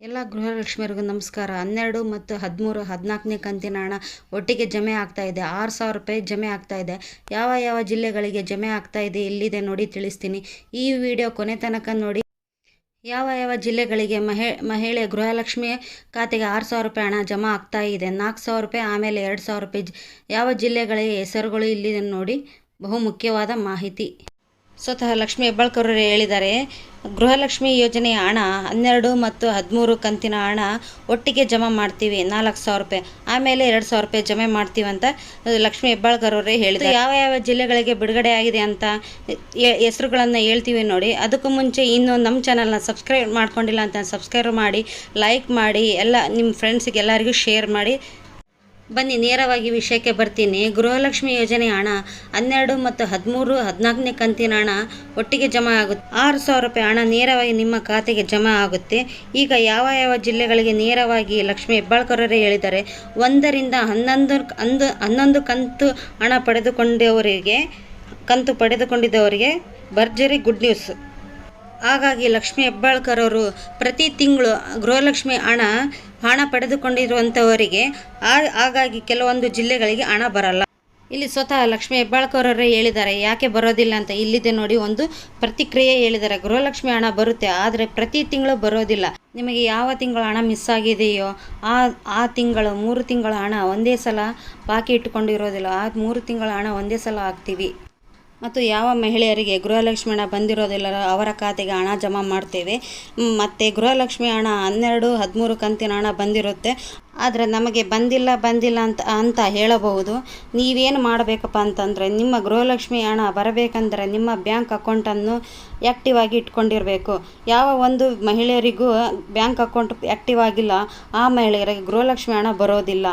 ಎಲ್ಲ ಗೃಹಲಕ್ಷ್ಮಿಯರಿಗೂ ನಮಸ್ಕಾರ. ಹನ್ನೆರಡು ಮತ್ತು ಹದಿಮೂರು, ಹದಿನಾಲ್ಕನೇ ಕಂತಿನ ಹಣ ಒಟ್ಟಿಗೆ ಜಮೆ ಆಗ್ತಾ ಇದೆ. ಆರು ಸಾವಿರ ರೂಪಾಯಿ ಜಮೆ ಆಗ್ತಾ ಇದೆ. ಯಾವ ಯಾವ ಜಿಲ್ಲೆಗಳಿಗೆ ಜಮೆ ಆಗ್ತಾ ಇದೆ ಎಲ್ಲಿದೆ ನೋಡಿ ತಿಳಿಸ್ತೀನಿ. ಈ ವಿಡಿಯೋ ಕೊನೆ ತನಕ ನೋಡಿ. ಯಾವ ಯಾವ ಜಿಲ್ಲೆಗಳಿಗೆ ಮಹಿ, ಮಹಿಳೆ ಗೃಹಲಕ್ಷ್ಮಿ ಖಾತೆಗೆ ಆರು ಸಾವಿರ ರೂಪಾಯಿ ಹಣ ಜಮಾ ಆಗ್ತಾ ಇದೆ? ನಾಲ್ಕು ಸಾವಿರ ರೂಪಾಯಿ, ಆಮೇಲೆ ಎರಡು ಸಾವಿರ ರೂಪಾಯಿ ಯಾವ ಜಿಲ್ಲೆಗಳಿಗೆ ಹೆಸರುಗಳು ಇಲ್ಲಿದೆ ನೋಡಿ ಬಹು ಮುಖ್ಯವಾದ ಮಾಹಿತಿ. ಸ್ವತಃ ಲಕ್ಷ್ಮಿ ಹೆಬ್ಬಾಳ್ಕರ್ ಹೇಳಿದ್ದಾರೆ, ಗೃಹಲಕ್ಷ್ಮಿ ಯೋಜನೆಯ ಹಣ ಹನ್ನೆರಡು ಮತ್ತು ಹದಿಮೂರು ಕಂತಿನ ಹಣ ಒಟ್ಟಿಗೆ ಜಮಾ ಮಾಡ್ತೀವಿ, ನಾಲ್ಕು ಸಾವಿರ ರೂಪಾಯಿ. ಆಮೇಲೆ ಎರಡು ಸಾವಿರ ರೂಪಾಯಿ ಜಮೆ ಮಾಡ್ತೀವಿ ಅಂತ ಲಕ್ಷ್ಮಿ ಹೆಬ್ಬಾಳ್ಕರ್ ಅವರೇ ಹೇಳಿದ್ದಾರೆ ಯಾವ ಯಾವ ಜಿಲ್ಲೆಗಳಿಗೆ ಬಿಡುಗಡೆ ಆಗಿದೆ ಅಂತ ಹೆಸರುಗಳನ್ನು ಹೇಳ್ತೀವಿ ನೋಡಿ. ಅದಕ್ಕೂ ಮುಂಚೆ ಇನ್ನು ನಮ್ಮ ಚಾನಲ್ನ ಸಬ್ಸ್ಕ್ರೈಬ್ ಮಾಡ್ಕೊಂಡಿಲ್ಲ ಅಂತ ಸಬ್ಸ್ಕ್ರೈಬ್ ಮಾಡಿ, ಲೈಕ್ ಮಾಡಿ, ಎಲ್ಲ ನಿಮ್ಮ ಫ್ರೆಂಡ್ಸಿಗೆ ಎಲ್ಲರಿಗೂ ಶೇರ್ ಮಾಡಿ. ಬನ್ನಿ, ನೇರವಾಗಿ ವಿಷಯಕ್ಕೆ ಬರ್ತೀನಿ. ಗೃಹಲಕ್ಷ್ಮಿ ಯೋಜನೆ ಹಣ ಹನ್ನೆರಡು ಮತ್ತು ಹದಿಮೂರು, ಹದಿನಾಲ್ಕನೇ ಕಂತಿನ ಹಣ ಒಟ್ಟಿಗೆ ಜಮಾ ಆಗುತ್ತೆ. ಆರು ಸಾವಿರ ರೂಪಾಯಿ ಹಣ ನೇರವಾಗಿ ನಿಮ್ಮ ಖಾತೆಗೆ ಜಮಾ ಆಗುತ್ತೆ. ಈಗ ಯಾವ ಯಾವ ಜಿಲ್ಲೆಗಳಿಗೆ ನೇರವಾಗಿ ಲಕ್ಷ್ಮಿ ಹೆಬ್ಬಾಳ್ಕರರೇ ಹೇಳಿದ್ದಾರೆ, ಒಂದರಿಂದ ಹನ್ನೊಂದು, ಅಂದು, ಹನ್ನೊಂದು ಕಂತು ಹಣ ಪಡೆದುಕೊಂಡವರಿಗೆ, ಕಂತು ಪಡೆದುಕೊಂಡಿದ್ದವರಿಗೆ ಭರ್ಜರಿ ಗುಡ್ ನ್ಯೂಸ್. ಹಾಗಾಗಿ ಲಕ್ಷ್ಮಿ ಹೆಬ್ಬಾಳ್ಕರ್ ಅವರು ಪ್ರತಿ ತಿಂಗಳು ಗೃಹಲಕ್ಷ್ಮಿ ಹಣ ಹಣ ಪಡೆದುಕೊಂಡಿರುವಂಥವರಿಗೆ ಹಾಗಾಗಿ ಕೆಲವೊಂದು ಜಿಲ್ಲೆಗಳಿಗೆ ಹಣ ಬರಲ್ಲ. ಇಲ್ಲಿ ಸ್ವತಃ ಲಕ್ಷ್ಮಿ ಹೆಬ್ಬಾಳ್ಕರ್ ಅವರೇ ಹೇಳಿದ್ದಾರೆ. ಯಾಕೆ ಬರೋದಿಲ್ಲ ಅಂತ ಇಲ್ಲಿದೆ ನೋಡಿ ಒಂದು ಪ್ರತಿಕ್ರಿಯೆ ಹೇಳಿದ್ದಾರೆ. ಗೃಹಲಕ್ಷ್ಮಿ ಹಣ ಬರುತ್ತೆ, ಆದರೆ ಪ್ರತಿ ತಿಂಗಳು ಬರೋದಿಲ್ಲ. ನಿಮಗೆ ಯಾವ ತಿಂಗಳು ಹಣ ಮಿಸ್ ಆಗಿದೆಯೋ ಆ ಆ ತಿಂಗಳು, ಮೂರು ತಿಂಗಳ ಹಣ ಒಂದೇ ಸಲ ಬಾಕಿ ಇಟ್ಟುಕೊಂಡಿರೋದಿಲ್ಲ. ಆ ಮೂರು ತಿಂಗಳ ಹಣ ಒಂದೇ ಸಲ ಹಾಕ್ತೀವಿ. ಮತ್ತು ಯಾವ ಮಹಿಳೆಯರಿಗೆ ಗೃಹಲಕ್ಷ್ಮಿ ಹಣ ಬಂದಿರೋದಿಲ್ಲ, ಅವರ ಖಾತೆಗೆ ಹಣ ಜಮಾ ಮಾಡ್ತೇವೆ. ಮತ್ತು ಗೃಹಲಕ್ಷ್ಮಿ ಹಣ ಹನ್ನೆರಡು, ಹದಿಮೂರು ಕಂತಿನ ಹಣ ಬಂದಿರುತ್ತೆ. ಆದರೆ ನಮಗೆ ಬಂದಿಲ್ಲ ಬಂದಿಲ್ಲ ಅಂತ ಅಂತ ಹೇಳಬಹುದು. ನೀವೇನು ಮಾಡಬೇಕಪ್ಪ ಅಂತಂದರೆ, ನಿಮ್ಮ ಗೃಹಲಕ್ಷ್ಮಿ ಹಣ ಬರಬೇಕಂದ್ರೆ ನಿಮ್ಮ ಬ್ಯಾಂಕ್ ಅಕೌಂಟನ್ನು ಆ್ಯಕ್ಟಿವ್ ಆಗಿ ಇಟ್ಕೊಂಡಿರಬೇಕು. ಯಾವ ಒಂದು ಮಹಿಳೆಯರಿಗೂ ಬ್ಯಾಂಕ್ ಅಕೌಂಟ್ ಆ್ಯಕ್ಟಿವ್ ಆಗಿಲ್ಲ, ಆ ಮಹಿಳೆಯರಿಗೆ ಗೃಹಲಕ್ಷ್ಮಿ ಹಣ ಬರೋದಿಲ್ಲ.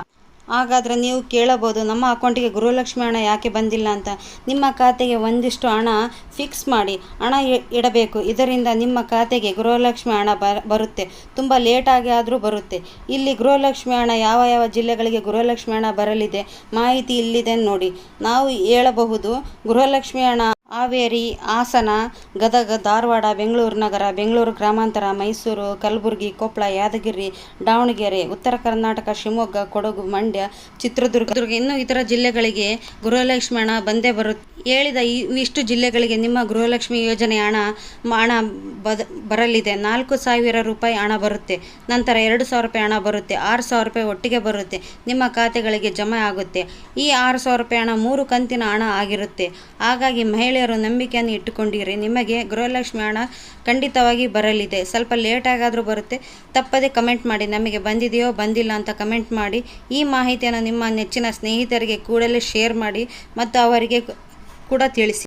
ಹಾಗಾದರೆ ನೀವು ಕೇಳಬಹುದು, ನಮ್ಮ ಅಕೌಂಟಿಗೆ ಗೃಹಲಕ್ಷ್ಮಿ ಹಣ ಯಾಕೆ ಬಂದಿಲ್ಲ ಅಂತ. ನಿಮ್ಮ ಖಾತೆಗೆ ಒಂದಿಷ್ಟು ಹಣ ಫಿಕ್ಸ್ ಮಾಡಿ, ಹಣ ಇಡಬೇಕು. ಇದರಿಂದ ನಿಮ್ಮ ಖಾತೆಗೆ ಗೃಹಲಕ್ಷ್ಮಿ ಹಣ ಬರುತ್ತೆ. ತುಂಬ ಲೇಟಾಗಿ ಆದರೂ ಬರುತ್ತೆ. ಇಲ್ಲಿ ಗೃಹಲಕ್ಷ್ಮಿ ಹಣ ಯಾವ ಯಾವ ಜಿಲ್ಲೆಗಳಿಗೆ ಗೃಹಲಕ್ಷ್ಮಿ ಹಣ ಬರಲಿದೆ ಮಾಹಿತಿ ಇಲ್ಲಿದೆ ನೋಡಿ. ನಾವು ಹೇಳಬಹುದು ಗೃಹಲಕ್ಷ್ಮಿ ಹಣ ಹಾವೇರಿ, ಹಾಸನ, ಗದಗ, ಧಾರವಾಡ, ಬೆಂಗಳೂರು ನಗರ, ಬೆಂಗಳೂರು ಗ್ರಾಮಾಂತರ, ಮೈಸೂರು, ಕಲಬುರಗಿ, ಕೊಪ್ಪಳ, ಯಾದಗಿರಿ, ದಾವಣಗೆರೆ, ಉತ್ತರ ಕರ್ನಾಟಕ, ಶಿವಮೊಗ್ಗ, ಕೊಡಗು, ಮಂಡ್ಯ, ಚಿತ್ರದುರ್ಗ ದುರ್ಗ ಇನ್ನೂ ಇತರ ಜಿಲ್ಲೆಗಳಿಗೆ ಗೃಹಲಕ್ಷ್ಮಿ ಹಣ ಬಂದೇ ಬರುತ್ತೆ ಹೇಳಿದ ಇಷ್ಟು ಜಿಲ್ಲೆಗಳಿಗೆ ನಿಮ್ಮ ಗೃಹಲಕ್ಷ್ಮಿ ಯೋಜನೆ ಹಣ ಹಣ ಬರಲಿದೆ. ನಾಲ್ಕು ಸಾವಿರ ರೂಪಾಯಿ ಹಣ ಬರುತ್ತೆ. ನಂತರ ಎರಡು ಸಾವಿರ ರೂಪಾಯಿ ಹಣ ಬರುತ್ತೆ. ಆರು ಸಾವಿರ ರೂಪಾಯಿ ಒಟ್ಟಿಗೆ ಬರುತ್ತೆ. ನಿಮ್ಮ ಖಾತೆಗಳಿಗೆ ಜಮೆ ಆಗುತ್ತೆ. ಈ ಆರು ಸಾವಿರ ರೂಪಾಯಿ ಹಣ ಮೂರು ಕಂತಿನ ಹಣ ಆಗಿರುತ್ತೆ. ಹಾಗಾಗಿ ಮಹಿಳೆಯರು ನಂಬಿಕೆಯನ್ನು ಇಟ್ಟುಕೊಂಡಿರಿ. ನಿಮಗೆ ಗೃಹಲಕ್ಷ್ಮಿ ಹಣ ಖಂಡಿತವಾಗಿ ಬರಲಿದೆ. ಸ್ವಲ್ಪ ಲೇಟಾಗಾದರೂ ಬರುತ್ತೆ. ತಪ್ಪದೆ ಕಮೆಂಟ್ ಮಾಡಿ. ನಮಗೆ ಬಂದಿದೆಯೋ ಬಂದಿಲ್ಲ ಅಂತ ಕಮೆಂಟ್ ಮಾಡಿ. ಈ ಮಾಹಿತಿಯನ್ನು ನಿಮ್ಮ ನೆಚ್ಚಿನ ಸ್ನೇಹಿತರಿಗೆ ಕೂಡಲೇ ಶೇರ್ ಮಾಡಿ ಮತ್ತು ಅವರಿಗೆ ಕೂಡ ತಿಳಿಸಿ.